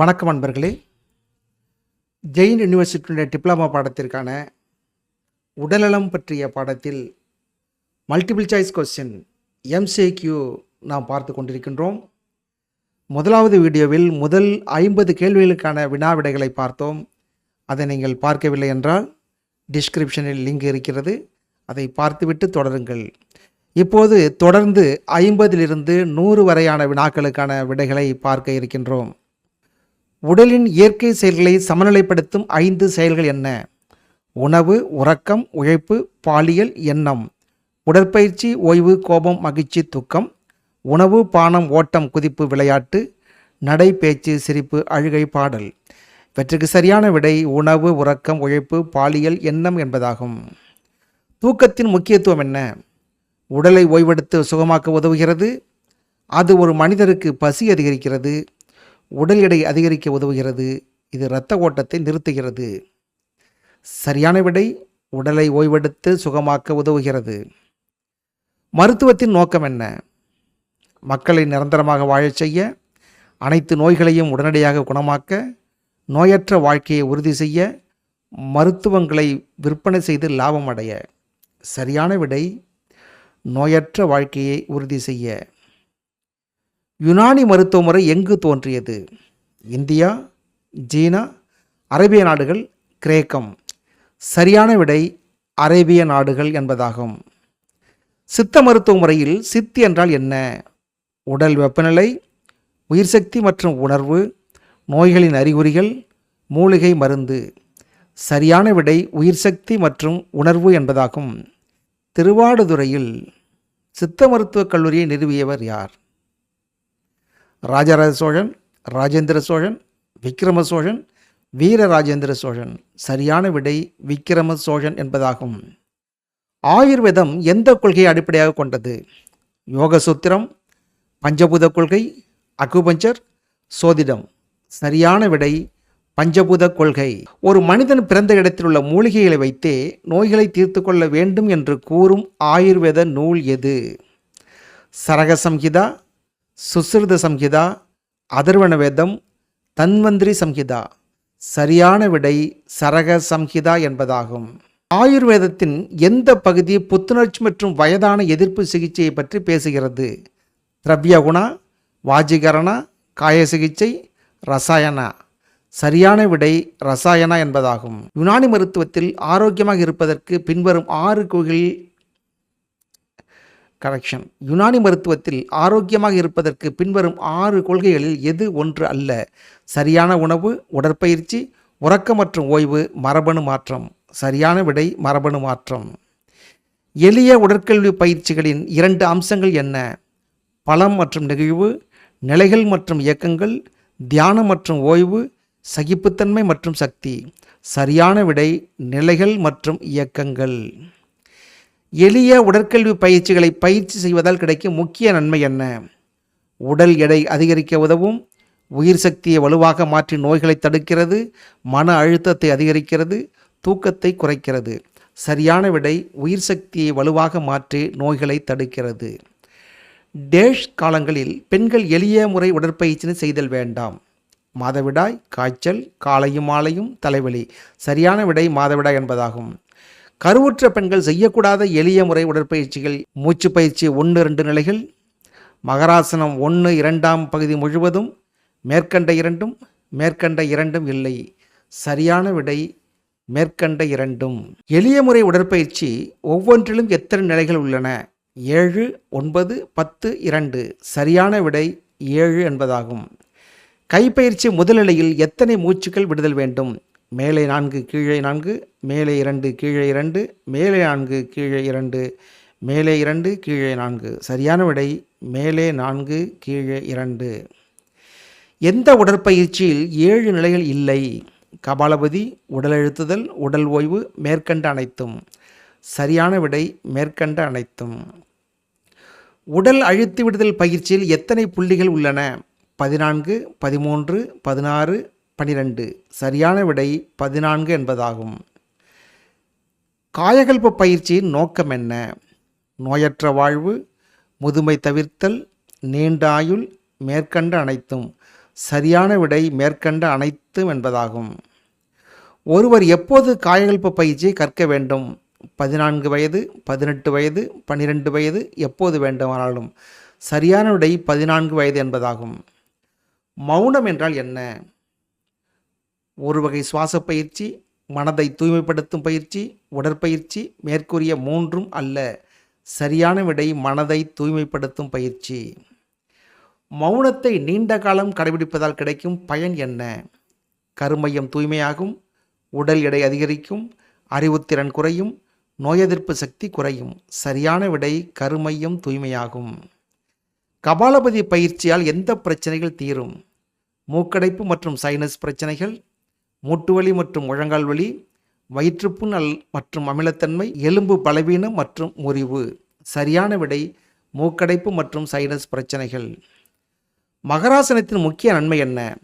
வணக்கம் நண்பர்களே. ஜெயின் யூனிவர்சிட்டியுடைய டிப்ளமா பாடத்திற்கான உடல்நலம் பற்றிய பாடத்தில் மல்டிபிள் சாய்ஸ் கொஸ்டின் எம்சிக்யூ நாம் பார்த்து கொண்டிருக்கின்றோம். முதலாவது வீடியோவில் முதல் ஐம்பது கேள்விகளுக்கான வினா விடைகளை பார்த்தோம். அதை நீங்கள் பார்க்கவில்லை என்றால் டிஸ்கிரிப்ஷனில் லிங்க் இருக்கிறது. அதை பார்த்துவிட்டு தொடருங்கள். இப்போது தொடர்ந்து ஐம்பதிலிருந்து நூறு வரையான வினாக்களுக்கான விடைகளை பார்க்க இருக்கின்றோம். உடலின் இயற்கை செயல்களை சமநிலைப்படுத்தும் ஐந்து செயல்கள் என்ன? உணவு உறக்கம் உழைப்பு பாலியல் எண்ணம். உடற்பயிற்சி ஓய்வு கோபம் மகிழ்ச்சி துக்கம். உணவு பானம் ஓட்டம் குதிப்பு விளையாட்டு. நடை பேச்சு சிரிப்பு அழுகை பாடல். இவற்றுக்கு சரியான விடை உணவு உறக்கம் உழைப்பு பாலியல் எண்ணம் என்பதாகும். தூக்கத்தின் முக்கியத்துவம் என்ன? உடலை ஓய்வெடுத்து சுகமாக்க உதவுகிறது. அது ஒரு மனிதருக்கு பசி அதிகரிக்கிறது. உடல் எடை அதிகரிக்க உதவுகிறது. இது இரத்த ஓட்டத்தை நிறுத்துகிறது. சரியான விடை உடலை ஓய்வெடுத்து சுகமாக்க உதவுகிறது. மருத்துவத்தின் நோக்கம் என்ன? மக்களை நிரந்தரமாக வாழச் செய்ய அனைத்து நோய்களையும் உடனடியாக குணமாக்க நோயற்ற வாழ்க்கையை உறுதி செய்ய மருத்துவங்களை விற்பனை செய்து லாபம் அடைய. சரியான விடை நோயற்ற வாழ்க்கையை உறுதி செய்ய. யுனானி மருத்துவ முறை எங்கு தோன்றியது? இந்தியா சீனா அரேபிய நாடுகள் கிரேக்கம். சரியான விடை அரேபிய நாடுகள் என்பதாகும். சித்த மருத்துவ முறையில் சித்தி என்றால் என்ன? உடல் வெப்பநிலை உயிர்சக்தி மற்றும் உணர்வு நோய்களின் அறிகுறிகள் மூலிகை மருந்து. சரியான விடை உயிர் சக்தி மற்றும் உணர்வு என்பதாகும். திருவாடுதுறையில் சித்த மருத்துவக் கல்லூரியை நிறுவியவர் யார்? ராஜராஜ சோழன் ராஜேந்திர சோழன் விக்ரம சோழன் வீரராஜேந்திர சோழன். சரியான விடை விக்ரம சோழன் என்பதாகும். ஆயுர்வேதம் எந்த கொள்கையை அடிப்படையாக கொண்டது? யோகசூத்திரம் பஞ்சபூத கொள்கை அக்குபஞ்சர் சோதிடம். சரியான விடை பஞ்சபூத கொள்கை. ஒரு மனிதன் பிறந்த இடத்தில் உள்ள மூலிகைகளை வைத்தே நோய்களை தீர்த்து கொள்ள வேண்டும் என்று கூறும் ஆயுர்வேத நூல் எது? சரகசம்ஹிதா சம்ஹிதா சுசிருத சம்ஹிதா அதர்வண வேதம் தன்வந்திரி சம்ஹிதா சரியான விடை சரக சம்ஹிதா என்பதாகும். ஆயுர்வேதத்தின் எந்த பகுதி புத்துணர்ச்சி மற்றும் வயதான எதிர்ப்பு சிகிச்சையை பற்றி பேசுகிறது? திரவியகுணா வாஜிகரணா காய சிகிச்சை ரசாயனா. சரியான விடை ரசாயனா என்பதாகும். யுனானி மருத்துவத்தில் ஆரோக்கியமாக இருப்பதற்கு பின்வரும் ஆறு கோயில் கரெக்ஷன் யுனானி மருத்துவத்தில் ஆரோக்கியமாக இருப்பதற்கு பின்வரும் ஆறு கொள்கைகளில் எது ஒன்று அல்ல? சரியான உணவு உடற்பயிற்சி உறக்கம் மற்றும் ஓய்வு மரபணு மாற்றம். சரியான விடை மரபணு மாற்றம். எளிய உடற்கல்வி பயிற்சிகளின் இரண்டு அம்சங்கள் என்ன? பலம் மற்றும் நெகிழ்வு நிலைகள் மற்றும் இயக்கங்கள் தியானம் மற்றும் ஓய்வு சகிப்புத்தன்மை மற்றும் சக்தி. சரியான விடை நிலைகள் மற்றும் இயக்கங்கள். எளிய உடற்கல்வி பயிற்சிகளை பயிற்சி செய்வதால் கிடைக்கும் முக்கிய நன்மை என்ன? உடல் எடை அதிகரிக்க உதவும் உயிர் சக்தியை வலுவாக மாற்றி நோய்களை தடுக்கிறது மன அழுத்தத்தை அதிகரிக்கிறது தூக்கத்தை குறைக்கிறது. சரியான விடை உயிர் சக்தியை வலுவாக மாற்றி நோய்களை தடுக்கிறது. டேஷ் காலங்களில் பெண்கள் எளிய முறை உடற்பயிற்சினை செய்தல் வேண்டாம். மாதவிடாய் காய்ச்சல் காலையும் மாலையும் தலைவலி. சரியான விடை மாதவிடாய் என்பதாகும். கருவுற்ற பெண்கள் செய்யக்கூடாத எளிய முறை உடற்பயிற்சிகள் மூச்சு பயிற்சி ஒன்று ரெண்டு நிலைகள் மகராசனம் ஒன்று இரண்டாம் பகுதி முழுவதும் மேற்கண்ட இரண்டும் மேற்கண்ட இரண்டும் இல்லை. சரியான விடை மேற்கண்ட இரண்டும். எளிய முறை உடற்பயிற்சி ஒவ்வொன்றிலும் எத்தனை நிலைகள் உள்ளன? ஏழு ஒன்பது பத்து இரண்டு. சரியான விடை ஏழு என்பதாகும். கைப்பயிற்சி முதல்நிலையில் எத்தனை மூச்சுக்கள் விடுதல் வேண்டும்? மேலே நான்கு கீழே நான்கு மேலே இரண்டு கீழே இரண்டு மேலே நான்கு கீழே இரண்டு மேலே இரண்டு கீழே நான்கு. சரியான விடை மேலே நான்கு கீழே இரண்டு. எந்த உடற்பயிற்சியில் ஏழு நிலைகள் இல்லை? கபாலபதி உடல் அழுத்துதல் உடல் ஓய்வு மேற்கண்ட அனைத்தும். சரியான விடை மேற்கண்ட அனைத்தும். உடல் அழுத்தி விடுதல் பயிற்சியில் எத்தனை புள்ளிகள் உள்ளன? பதினான்கு பதிமூன்று பதினாறு பனிரெண்டு. சரியான விடை பதினான்கு என்பதாகும். காயகல்ப பயிற்சியின் நோக்கம் என்ன? நோயற்ற வாழ்வு முதுமை தவிர்த்தல் நீண்ட ஆயுள் மேற்கண்ட அனைத்தும். சரியான விடை மேற்கண்ட அனைத்தும் என்பதாகும். ஒருவர் எப்போது காயகல்ப பயிற்சியை கற்க வேண்டும்? பதினான்கு வயது பதினெட்டு வயது பன்னிரெண்டு வயது எப்போது வேண்டுமானாலும். சரியான விடை பதினான்கு வயது என்பதாகும். மௌனம் என்றால் என்ன? ஒரு வகை சுவாச பயிற்சி மனதை தூய்மைப்படுத்தும் பயிற்சி உடற்பயிற்சி மேற்கூறிய மூன்றும் அல்ல சரியான விடை மனதை தூய்மைப்படுத்தும் பயிற்சி. மௌனத்தை நீண்ட காலம் கடைபிடிப்பதால் கிடைக்கும் பயன் என்ன? கருமையம் தூய்மையாகும் உடல் எடை அதிகரிக்கும் அறிவுத்திறன் குறையும் நோய் எதிர்ப்பு சக்தி குறையும் சரியான விடை கருமையம் தூய்மையாகும். கபாலபதி பயிற்சியால் எந்த பிரச்சனைகள் தீரும்? மூக்கடைப்பு மற்றும் சைனஸ் பிரச்சனைகள் மூட்டுவலி மற்றும் முழங்கால் வலி வயிற்றுப்புண் அல் மற்றும் அமிலத்தன்மை எலும்பு பலவீனம் மற்றும் முறிவு சரியான விடை மூக்கடைப்பு மற்றும் சைனஸ் பிரச்சனைகள். மகராசனத்தின் முக்கிய நன்மை என்ன?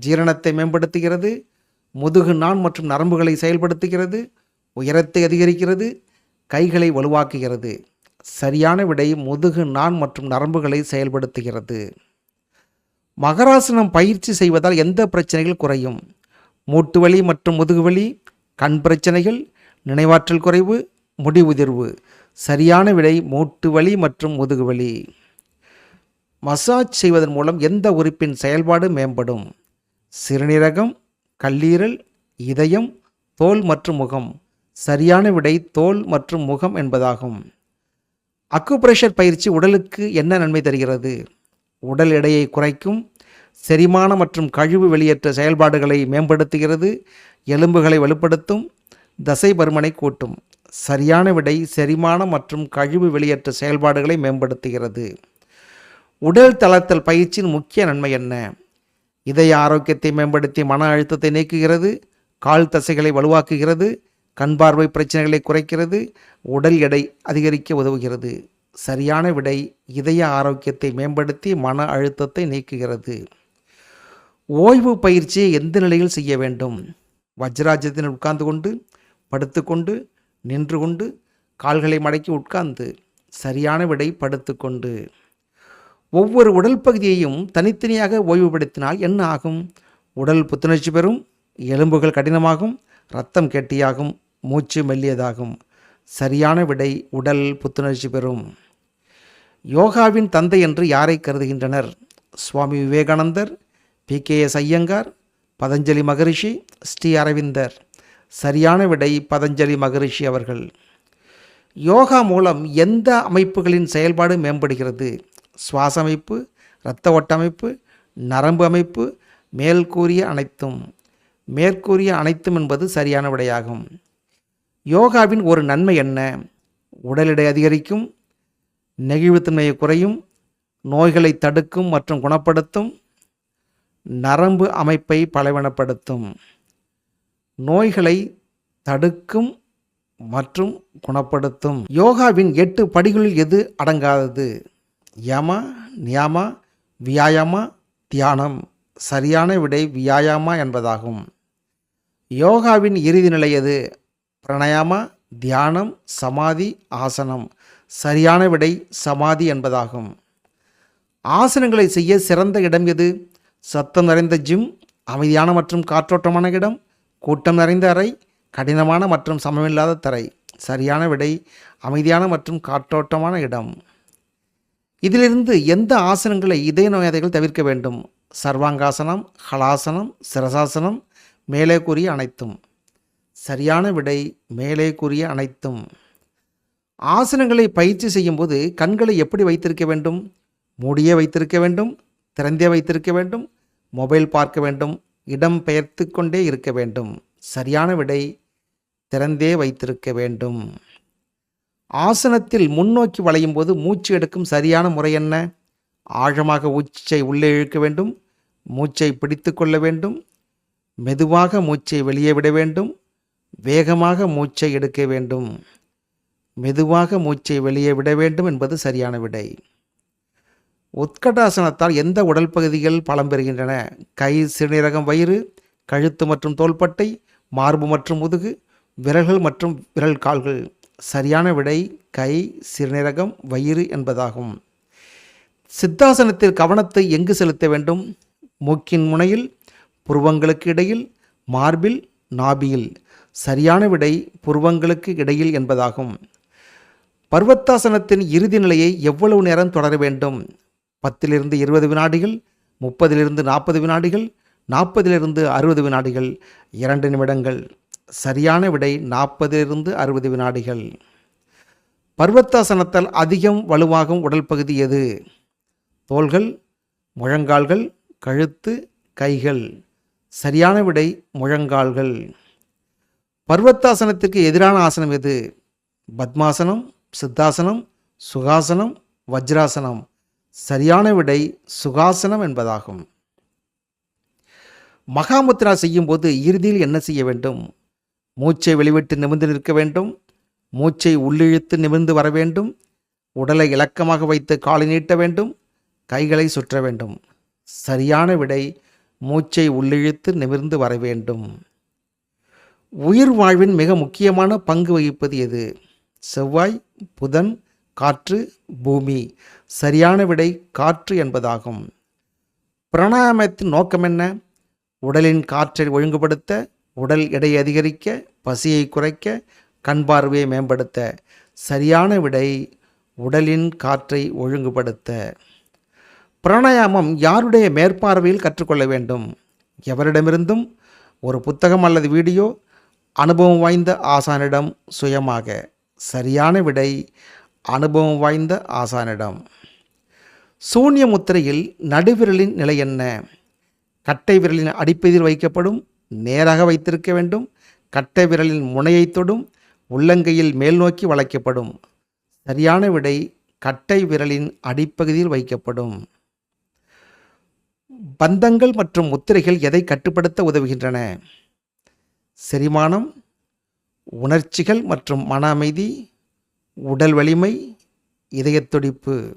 ஜீரணத்தை மேம்படுத்துகிறது முதுகு நாண் மற்றும் நரம்புகளை செயல்படுத்துகிறது உயரத்தை அதிகரிக்கிறது கைகளை வலுவாக்குகிறது. சரியான விடை முதுகு நாண் மற்றும் நரம்புகளை செயல்படுத்துகிறது. மகராசனம் பயிற்சி செய்வதால் எந்த பிரச்சனைகள் குறையும்? மூட்டு வலி மற்றும் முதுகுவலி கண் பிரச்சனைகள் நினைவாற்றல் குறைவு முடி உதிர்வு. சரியான விடை மூட்டு வலி மற்றும் முதுகுவலி. மசாஜ் செய்வதன் மூலம் எந்த உறுப்பின் செயல்பாடு மேம்படும்? சிறுநீரகம் கல்லீரல் இதயம் தோல் மற்றும் முகம். சரியான விடை தோல் மற்றும் முகம் என்பதாகும். அக்குப்ரெஷர் பயிற்சி உடலுக்கு என்ன நன்மை தருகிறது? உடல் எடையை குறைக்கும் செரிமான மற்றும் கழிவு வெளியேற்ற செயல்பாடுகளை மேம்படுத்துகிறது எலும்புகளை வலுப்படுத்தும் தசை பருமனை கூட்டும். சரியான விடை செரிமானம் மற்றும் கழிவு வெளியேற்ற செயல்பாடுகளை மேம்படுத்துகிறது. உடல் தளர்த்தல் பயிற்சியின் முக்கிய நன்மை என்ன? இதய ஆரோக்கியத்தை மேம்படுத்தி மன அழுத்தத்தை நீக்குகிறது கால் தசைகளை வலுவாக்குகிறது கண் பார்வை பிரச்சனைகளை குறைக்கிறது உடல் எடை அதிகரிக்க உதவுகிறது. சரியான விடை இதய ஆரோக்கியத்தை மேம்படுத்தி மன அழுத்தத்தை நீக்குகிறது. ஓய்வு பயிற்சியை எந்த நிலையில் செய்ய வேண்டும்? வஜ்ராஜத்தில் உட்கார்ந்து கொண்டு படுத்துக்கொண்டு நின்று கொண்டு கால்களை மடக்கி உட்கார்ந்து சரியான விடை படுத்துக்கொண்டு ஒவ்வொரு உடல் பகுதியையும் தனித்தனியாக ஓய்வுபடுத்தினால் என்ன ஆகும்? உடல் புத்துணர்ச்சி பெறும் எலும்புகள் கடினமாகும் ரத்தம் கெட்டியாகும் மூச்சு மெல்லியதாகும். சரியான விடை உடல் புத்துணர்ச்சி பெறும். யோகாவின் தந்தை என்று யாரை கருதுகின்றனர்? Swami Vivekanandar B K S Iyengar Patanjali Maharishi Sri Aravindar. சரியான விடை பதஞ்சலி மகரிஷி அவர்கள். யோகா மூலம் எந்த அமைப்புகளின் செயல்பாடு மேம்படுகிறது? சுவாச அமைப்பு இரத்த ஓட்ட அமைப்பு நரம்பு அமைப்பு மேல் கூறிய அனைத்தும். மேற்கூறிய அனைத்தும் என்பது சரியான விடையாகும். யோகாவின் ஒரு நன்மை என்ன? உடல் எடை அதிகரிக்கும் நெகிழ்வுத்தன்மையை குறையும் நோய்களை தடுக்கும் மற்றும் குணப்படுத்தும் நரம்பு அமைப்பை பலவீனப்படுத்தும். நோய்களை தடுக்கும் மற்றும் குணப்படுத்தும். யோகாவின் எட்டு படிகளில் எது அடங்காதது? யம நியாமா வியாயாமா தியானம். சரியான விடை வியாயாமா என்பதாகும். யோகாவின் இறுதி நிலை எது? பிரணயாமா தியானம் சமாதி ஆசனம். சரியான விடை சமாதி என்பதாகும். ஆசனங்களை செய்ய சிறந்த இடம் எது? சத்தம் நிறைந்த ஜிம் அமைதியான மற்றும் காற்றோட்டமான இடம் கூட்டம் நிறைந்த அறை கடினமான மற்றும் சமமில்லாத தரை சரியான விடை அமைதியான மற்றும் காற்றோட்டமான இடம். இதிலிருந்து எந்த ஆசனங்களை இதய நோயாளிகள் தவிர்க்க வேண்டும்? சர்வாங்காசனம் ஹலாசனம் சிரசாசனம் மேலே கூறிய அனைத்தும். சரியான விடை மேலே கூறிய அனைத்தும். ஆசனங்களை பயிற்சி செய்யும்போது கண்களை எப்படி வைத்திருக்க வேண்டும்? மூடியே வைத்திருக்க வேண்டும் திறந்தே வைத்திருக்க வேண்டும் மொபைல் பார்க்க வேண்டும் இடம் பெயர்த்து கொண்டே இருக்க வேண்டும். சரியான விடை திறந்தே வைத்திருக்க வேண்டும். ஆசனத்தில் முன்னோக்கி வளையும் போது மூச்சு எடுக்கும் சரியான முறை என்ன? ஆழமாக மூச்சை உள்ளே இழுக்க வேண்டும் மூச்சை பிடித்து கொள்ள வேண்டும் மெதுவாக மூச்சை வெளியே விட வேண்டும் வேகமாக மூச்சை எடுக்க வேண்டும். மெதுவாக மூச்சை வெளியே விட வேண்டும் என்பது சரியான விடை. உத்கடாசனத்தால் எந்த உடல் பகுதிகள் பலம் பெறுகின்றன? கை சிறுநீரகம் வயிறு கழுத்து மற்றும் தோள்பட்டை மார்பு மற்றும் முதுகு விரல்கள் மற்றும் விரல் கால்கள். சரியான விடை கை சிறுநீரகம் வயிறு என்பதாகும். சித்தாசனத்தில் கவனத்தை எங்கு செலுத்த வேண்டும்? மூக்கின் முனையில் புருவங்களுக்கு இடையில் மார்பில் நாபியில். சரியான விடை புருவங்களுக்கு இடையில் என்பதாகும். பர்வத்தாசனத்தின் இறுதி நிலையை எவ்வளவு நேரம் தொடர வேண்டும்? பத்திலிருந்து இருபது வினாடிகள் முப்பதிலிருந்து நாற்பது வினாடிகள் நாற்பதிலிருந்து அறுபது வினாடிகள் இரண்டு நிமிடங்கள். சரியான விடை நாற்பதிலிருந்து அறுபது வினாடிகள். பர்வத்தாசனத்தால் அதிகம் வலுவாகும் உடல் பகுதி எது? தோள்கள் முழங்கால்கள் கழுத்து கைகள். சரியான விடை முழங்கால்கள். பர்வத்தாசனத்திற்கு எதிரான ஆசனம் எது? பத்மாசனம் சித்தாசனம் சுகாசனம் வஜ்ராசனம். சரியான விடை சுகாசனம் என்பதாகும். மகாமுத்ரா செய்யும்போது இறுதியில் என்ன செய்ய வேண்டும்? மூச்சை வெளிவிட்டு நிமிர்ந்து நிற்க வேண்டும். மூச்சை உள்ளிழுத்து நிமிர்ந்து வர வேண்டும். உடலை இலக்கமாக வைத்து காலை நீட்ட வேண்டும். கைகளை சுற்ற வேண்டும். சரியான விடை மூச்சை உள்ளிழுத்து நிமிர்ந்து வர வேண்டும். உயிர் வாழ்வின் மிக முக்கியமான பங்கு வகிப்பது எது? செவ்வாய் புதன் காற்று பூமி. சரியான விடை காற்று என்பதாகும். பிராணாயாமத்தின் நோக்கம் என்ன? உடலின் காற்றை ஒழுங்குபடுத்த உடல் எடை அதிகரிக்க பசியை குறைக்க கண் பார்வையை மேம்படுத்த. சரியான விடை உடலின் காற்றை ஒழுங்குபடுத்த. பிராணாயாமம் யாருடைய மேற்பார்வையில் கற்றுக்கொள்ள வேண்டும்? எவரிடமிருந்தும்? ஒரு புத்தகம் அல்லது வீடியோ? அனுபவம் வாய்ந்த ஆசானிடம் சுயமாக. சரியான விடை அனுபவம் வாய்ந்த ஆசானிடம். சூன்ய முத்திரையில் நடுவிரலின் நிலை என்ன? கட்டை விரலின் அடிப்பதில் வைக்கப்படும் நேராக வைத்திருக்க வேண்டும். கட்டை விரலின் முனையை தொடும் உள்ளங்கையில் மேல் நோக்கி வளைக்கப்படும். சரியான விடை கட்டை விரலின் அடிப்பகுதியில் வைக்கப்படும். பந்தங்கள் மற்றும் முத்திரைகள் எதை கட்டுப்படுத்த உதவுகின்றன? செரிமானம் உணர்ச்சிகள் மற்றும் மன அமைதி உடல் வலிமை இதயத்துடிப்பு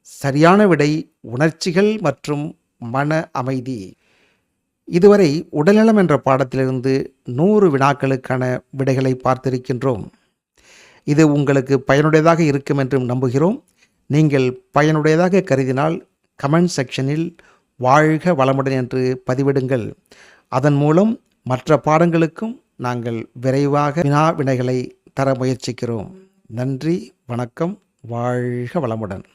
சரியான விடை உணர்ச்சிகள் மற்றும் மன அமைதி. இதுவரை உடல்நலம் என்ற பாடத்திலிருந்து நூறு வினாக்களுக்கான விடைகளை பார்த்திருக்கின்றோம். இது உங்களுக்கு பயனுடையதாக இருக்கும் என்றும் நம்புகிறோம். நீங்கள் பயனுடையதாக கருதினால் கமெண்ட் செக்ஷனில் வாழ்க வளமுடன் என்று பதிவிடுங்கள். அதன் மூலம் மற்ற பாடங்களுக்கும் நாங்கள் விரைவாக வினா வினைகளை தர முயற்சிக்கிறோம். நன்றி வணக்கம் வாழ்க வளமுடன்.